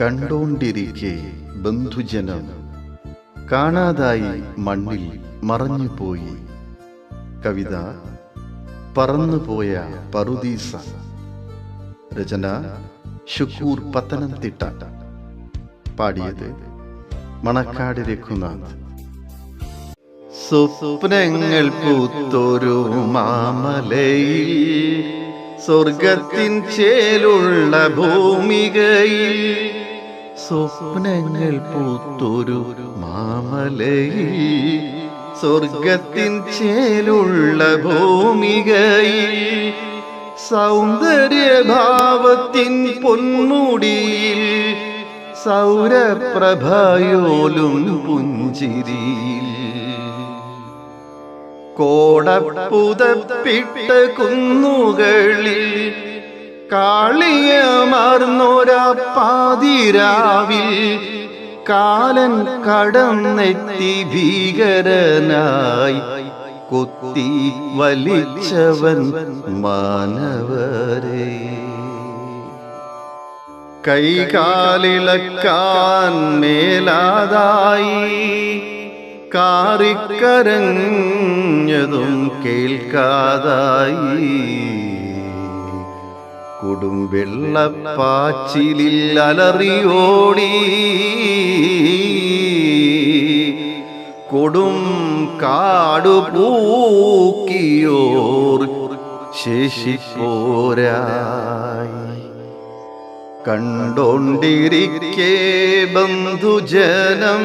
കണ്ടോണ്ടിരിക്കെ ബന്ധുജനം. കാണാതായി മണ്ണിൽ മറഞ്ഞുപോയി. കവിത പറന്നുപോയ പറുദീസ. രചന ഷുക്കൂർ പത്തനംതിട്ട. പാടിയത് മണക്കാട് രഘുനാഥ്. സ്വപ്നങ്ങൾ പൂത്തൊരു മാമലയിൽ സ്വർഗത്തിൻ ചേലുള്ള ഭൂമികയിൽ സ്വപ്നങ്ങൾ പൂത്തൊരു മാമലയിൽ സ്വർഗത്തിൻ ചേലുള്ള ഭൂമികയിൽ സൗന്ദര്യഭാവത്തിൻ പൊന്മുടിയിൽ സൗരപ്രഭയോലും പുഞ്ചിരിയിൽ കോടപ്പുതപ്പിട്ട കുന്നുകളിൽ കാളിയമാർന്നൊരാ പാതിരാവിൽ കാലൻ കടന്നെത്തി ഭീകരനായി കൊത്തി വലിച്ചവൻ മാനവരെ. കൈകാലിളക്കാൻ മേലാതായി കാറിക്കരഞ്ഞതും കേൾക്കാതായി. കൊടുംവെള്ളപ്പാച്ചിലിൽ അലറിയോടി. കൊടും കാടു പൂക്കിയോർ ശേഷിപ്പോരായി. കണ്ടോണ്ടിരിക്കേ ബന്ധുജനം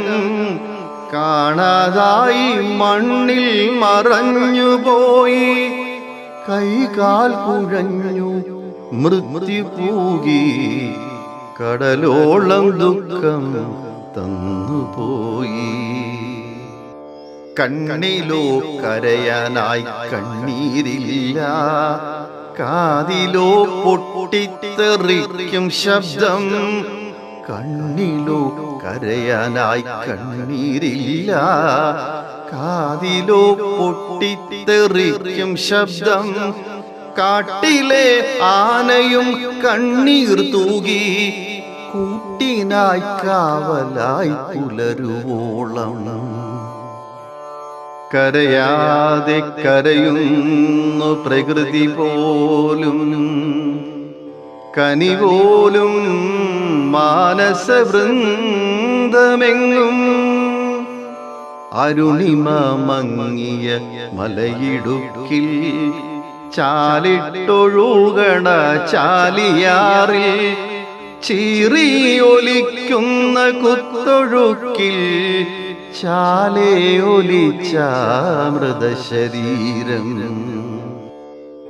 കാണാതായി മണ്ണിൽ മറഞ്ഞുപോയി. കൈകാൽ കുഴഞ്ഞു മൃത്യു പൂകി കടലോളം ദുഃഖം തന്നുപോയി. കണ്ണിലോ കരയാനായി കണ്ണീരില്ല കാതിലോ പൊട്ടിത്തെറിക്കും ശബ്ദം കണ്ണിലോ കരയാനായി കണ്ണീരില്ല കാതിലോ പൊട്ടിത്തെറിക്കും ശബ്ദം കാട്ടിലെ ആനയും കണ്ണീർ തൂകി കൂട്ടിനായി കാവലായി പുലരുവോളം. കരയാതെ കരയുന്നു പ്രകൃതി പോലും. കനിപോലും മാനസവൃന്ദമെങ്ങും. അരുണിമ മങ്ങിയ മലയിടുക്കിൽ ചാലിട്ടൊഴുകണ ചാലിയാറിൽ ചീറിയൊലിക്കുന്ന കുത്തൊഴുക്കിൽ ചാലേ ഒലിച്ചാമൃതശരീരം.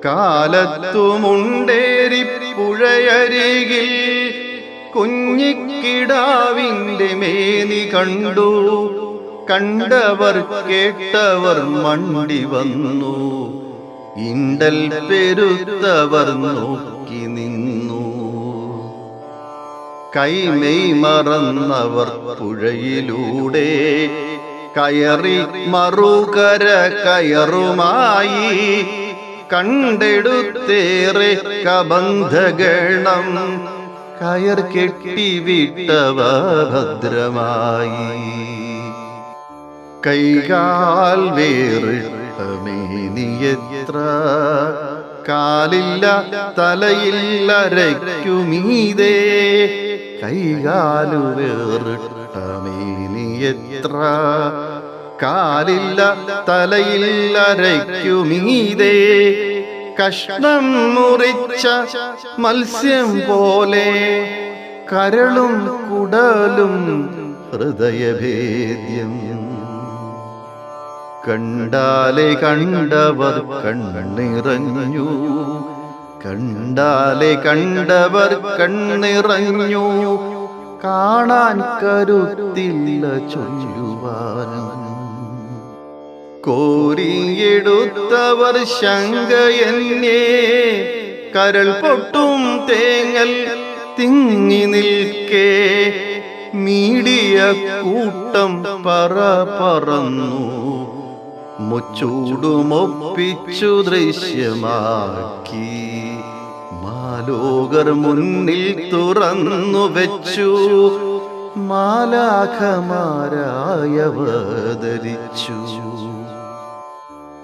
കാലത്തുമുണ്ടേരി പുഴയരികിൽ കുഞ്ഞിക്കിടാവിന്റെ മേനി കണ്ടു. കണ്ടവർ കേട്ടവർ മണ്ടി വന്നു. ഇണ്ടൽ പെരുത്തവർ നോക്കി നിന്നു. കൈമെയ് മറന്നവർ പുഴയിലൂടെ കയറി മറുകര കയറുമായി. കണ്ടെടുത്തേറെ കബന്ധഗണം കയർ കെട്ടിവിട്ടവ ഭദ്രമായി. കൈകാൽ വേറിട്ട മേനിയത്ര കാലില്ല തലയില്ല രയ്ക്കുമീതേ. കൈകാലുവേറിട്ടമേനിയത്ര വേറിട്ട മേനിയത്ര? കാലില്ല തലയില്ല രയ്ക്കുമീതേ. കഷ്ണം മുറിച്ച മത്സ്യം പോലെ കരളും കുടലും ഹൃദയഭേദ്യം കണ്ടാലെ കണ്ടവർ കണ്ണിറഞ്ഞു. കണ്ടാലെ കണ്ടവർ കണ്ണിറഞ്ഞു. കാണാൻ കരുത്തില്ല ചൊല്ലുവാനും. കോരിയെടുത്തവർ ശങ്കയെന്നെ കരൾ പൊട്ടും തേങ്ങൽ തിങ്ങി നിൽക്കേ. മീഡിയ കൂട്ടം പറ പറന്നു. മുച്ചൂടുമൊപ്പിച്ചു ദൃശ്യമാക്കി. മാല മാലോകർ മുന്നിൽ തുറന്നു വെച്ചു. മാലാഖമാരായവതരിച്ചു.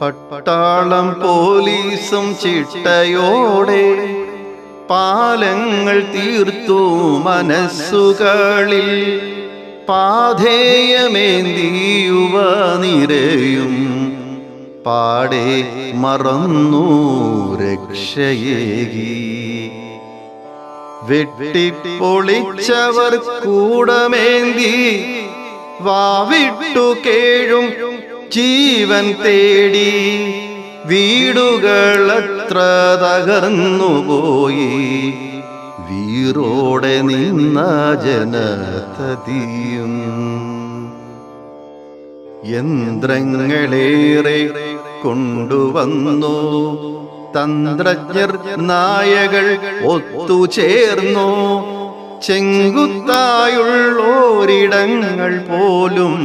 പട്ടാളം പോലീസും ചിട്ടയോടെ പാലങ്ങൾ തീർത്തു മനസ്സുകളിൽ. പാധേയമേന്തിയുവ നിരയും. പാടെ മറന്നു രക്ഷയേകി. വെട്ടിപ്പൊളിച്ചവർ കൂടമേന്തി വാവിട്ടു കേഴും ജീവൻ തേടി. വീടുകളത്ര തകർന്നുപോയി വീറോടെ നിന്ന ജനതതിയും. യന്ത്രങ്ങളേറെ കൊണ്ടുവന്നു. തന്ത്രജ്ഞർ നായകൾ ഒത്തുചേർന്നു ചെങ്കുത്തായുള്ളോരിടങ്ങൾ പോലും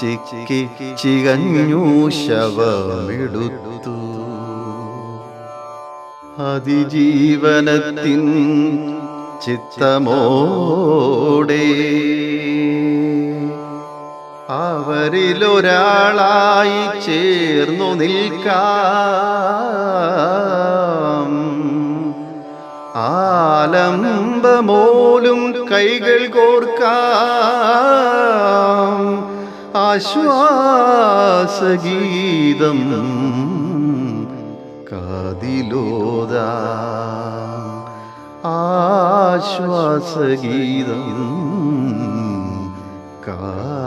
ചിക്കി ചികഞ്ഞു ശവമെടുത്തു. അതിജീവനത്തിൻ ചിത്തമോടെ അവരിലൊരാളായി ചേർന്നു നിൽക്കാം. ആലംബമോലും കൈകൾ കോർക്കാം. ആശ്വാസഗീതം കാതിലോദ ആശ്വാസഗീതം കാതിലോ